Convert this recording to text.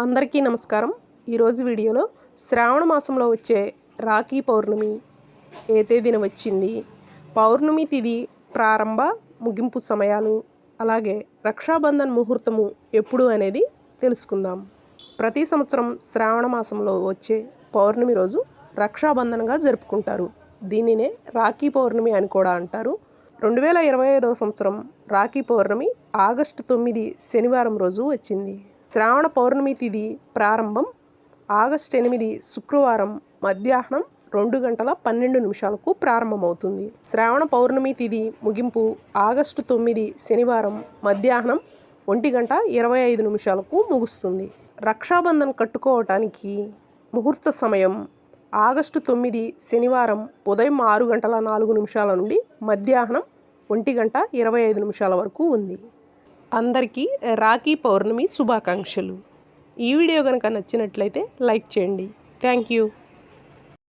అందరికీ నమస్కారం. ఈరోజు వీడియోలో శ్రావణ మాసంలో వచ్చే రాఖీ పౌర్ణమి ఏ తేదీన వచ్చింది పౌర్ణమి తిథి ప్రారంభ ముగింపు సమయాలు అలాగే రక్షాబంధన్ ముహూర్తము ఎప్పుడు అనేది తెలుసుకుందాం. ప్రతి సంవత్సరం శ్రావణ మాసంలో వచ్చే పౌర్ణమి రోజు రక్షాబంధన్గా జరుపుకుంటారు. దీనినే రాఖీ పౌర్ణమి అని కూడా అంటారు. రెండు వేల ఇరవై ఐదవ సంవత్సరం రాఖీ పౌర్ణమి ఆగస్టు తొమ్మిది శనివారం రోజు వచ్చింది. శ్రావణ పౌర్ణమి తిథి ప్రారంభం ఆగస్టు ఎనిమిది శుక్రవారం మధ్యాహ్నం రెండు గంటల పన్నెండు నిమిషాలకు ప్రారంభమవుతుంది. శ్రావణ పౌర్ణమి తిథి ముగింపు ఆగస్టు తొమ్మిది శనివారం మధ్యాహ్నం ఒంటి గంట ఇరవై ఐదు నిమిషాలకు ముగుస్తుంది. రక్షాబంధన్ కట్టుకోవటానికి ముహూర్త సమయం ఆగస్టు తొమ్మిది శనివారం ఉదయం ఆరు గంటల నాలుగు నిమిషాల నుండి మధ్యాహ్నం ఒంటి గంట ఇరవై ఐదు నిమిషాల వరకు ఉంది. అందరికీ రాఖీ పౌర్ణమి శుభాకాంక్షలు. ఈ వీడియో కనుక నచ్చినట్లయితే లైక్ చేయండి. Thank you.